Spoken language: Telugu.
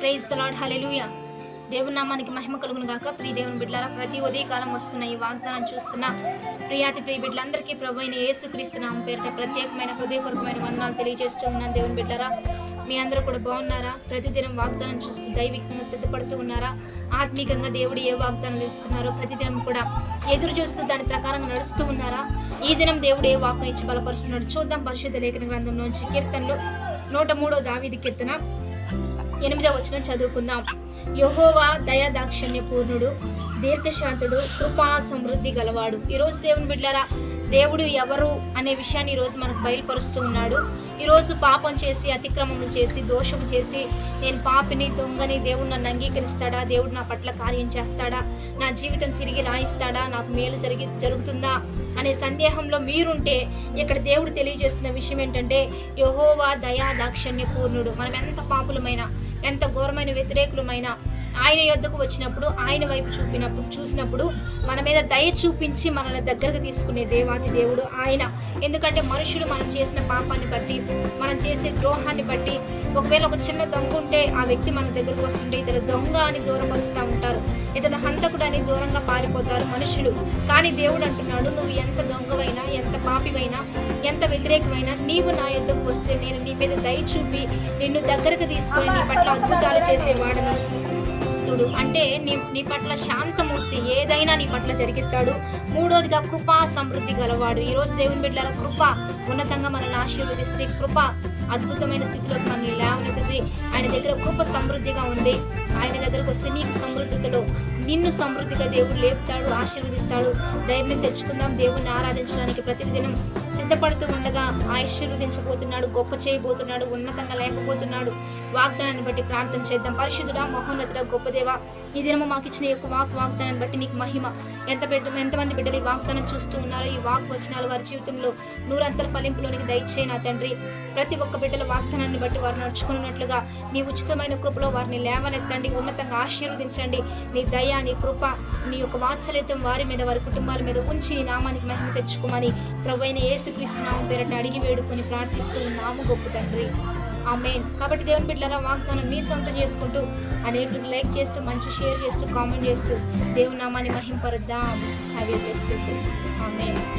ప్రైజ్ తలాడ్ హలెలుయ దేవుని నామానికి మహిమ కలుగును గాక. ప్రియ దేవుని బిడ్డలారా ప్రతి ఉదయకాలం వస్తున్న ఈ వాగ్దానం చూస్తున్న ప్రియాతి ప్రియ బిడ్డలందరికీ ప్రభు అయిన ఏసుక్రీస్తున్నాం పేరిట ప్రత్యేకమైన హృదయపూర్వకమైన వందనాలు తెలియజేస్తూ ఉన్నాను దేవుని బిడ్డరా మీ అందరూ కూడా బాగున్నారా? ప్రతిదినం వాగ్దానం చూస్తూ దైవికంగా సిద్ధపడుతూ ఉన్నారా? ఆత్మీకంగా దేవుడు ఏ వాగ్దానం ఇస్తున్నారో ప్రతిదినం కూడా ఎదురు చూస్తూ దాని ప్రకారంగా నడుస్తూ ఉన్నారా? ఈ దినం దేవుడు ఏ వాక్కు ఇచ్చి బలపరుస్తున్నాడు? చూద్దాం పరిశుద్ధ లేఖన గ్రంథం నుంచి కీర్తనలో. నూట మూడో దావీది కీర్తన. ఎనిమిదవ వచనం చదువుకుందాం. యహోవా దయాదాక్షిణ్య పూర్ణుడు దీర్ఘశాంతుడు కృపా సమృద్ధి గలవాడు. ఈరోజు దేవుని బిడ్డారా దేవుడు ఎవరు అనే విషయాన్ని ఈరోజు మనకు బయలుపరుస్తూ ఉన్నాడు. ఈరోజు పాపం చేసి అతిక్రమములు చేసి దోషం చేసి నేను పాపిని దొంగని దేవుడు నన్ను అంగీకరిస్తాడా? దేవుడు నా పట్ల కార్యం చేస్తాడా? నా జీవితం తిరిగి రాయిస్తాడా? నాకు మేలు జరిగి జరుగుతుందా? అనే సందేహంలో మీరుంటే ఇక్కడ దేవుడు తెలియజేస్తున్న విషయం ఏంటంటే యహోవా దయా దాక్షణ్య పూర్ణుడు మనం ఎంత పాపులమైనా ఎంత ఘోరమైన వ్యతిరేకులమైనా ఆయన యొద్దకు వచ్చినప్పుడు ఆయన వైపు చూపినప్పుడు చూసినప్పుడు మన మీద దయ చూపించి మనల్ని దగ్గరకు తీసుకునే దేవాది దేవుడు ఆయన. ఎందుకంటే మనుషులు మనం చేసిన పాపాన్ని బట్టి మనం చేసే ద్రోహాన్ని బట్టి ఒకవేళ ఒక చిన్న దొంగ ఉంటే ఆ వ్యక్తి మన దగ్గరకు వస్తుంటే ఇతను దొంగ అని దూరపరుస్తూ ఉంటారు. ఇతను హంతకుడు అని దూరంగా పారిపోతారు మనుషులు. కానీ దేవుడు అంటున్నాడు నువ్వు ఎంత దొంగవైనా ఎంత పాపివైనా ఎంత వ్యతిరేకమైనా నీవు నా యొద్దకు వస్తే నేను నీ మీద దయ చూపి నిన్ను దగ్గరకు తీసుకొని నీ పట్ల అద్భుతాలు చేసేవాడను శాంతుడు అంటే నీ నీ పట్ల శాంతమూర్తి ఏదైనా నీ పట్ల జరిగిస్తాడు. మూడోదిగా కృప సమృద్ధి గలవాడు. ఈరోజు దేవుని బిడ్డల కృప ఉన్నతంగా మనల్ని ఆశీర్వదిస్తే కృప అద్భుతమైన స్థితిలోకి మనల్ని లేవనెత్తుంది ఆయన దగ్గర కృప సమృద్ధిగా ఉంది. ఆయన దగ్గరకు వస్తే నీకు సమృద్ధితో నిన్ను సమృద్ధిగా దేవుడు లేపుతాడు ఆశీర్వదిస్తాడు. ధైర్యం తెచ్చుకుందాం. దేవుణ్ణి ఆరాధించడానికి ప్రతిదినం సిద్ధపడుతూ ఉండగా ఆశీర్వదించబోతున్నాడు గొప్ప చేయబోతున్నాడు ఉన్నతంగా లేకపోతున్నాడు. వాగ్దానాన్ని బట్టి ప్రార్థన చేద్దాం. పరిశుద్ధుడా మహోన్నతుడ గొప్ప దేవ ఈ దినము మాకు ఇచ్చిన ఈ యొక్క వాక్ వాగ్దానాన్ని బట్టి నీకు మహిమ. ఎంత బిడ్డ ఎంతమంది బిడ్డలు ఈ వాగ్దానం చూస్తూ ఉన్నారో ఈ వాక్ వచనాలు వారి జీవితంలో నూరంతల ఫలింపులోనికి దయచేయి నా తండ్రి. ప్రతి ఒక్క బిడ్డల వాగ్దానాన్ని బట్టి వారు నడుచుకున్నట్లుగా నీ ఉచితమైన కృపలో వారిని లేవనెత్తండి ఉన్నతంగా ఆశీర్వదించండి. నీ దయ నీ కృప నీ యొక్క వాత్సల్యతం వారి మీద వారి కుటుంబాల మీద ఉంచి నీ నామానికి మహిమ తెచ్చుకోమని ప్రభు అయిన యేసుక్రీస్తు నామం పేరట అడిగి వేడుకొని ప్రార్థిస్తూ నాము గొప్ప తండ్రి. ఆమెన్. కాబట్టి దేవుని బిడ్డలారా వాగ్దానం మీ సొంతం చేసుకుంటూ అనేకులకు లైక్ చేస్తూ మంచి షేర్ చేస్తూ కామెంట్ చేస్తూ దేవుని నామాన్ని మహింపరుద్దాం. Have you amen.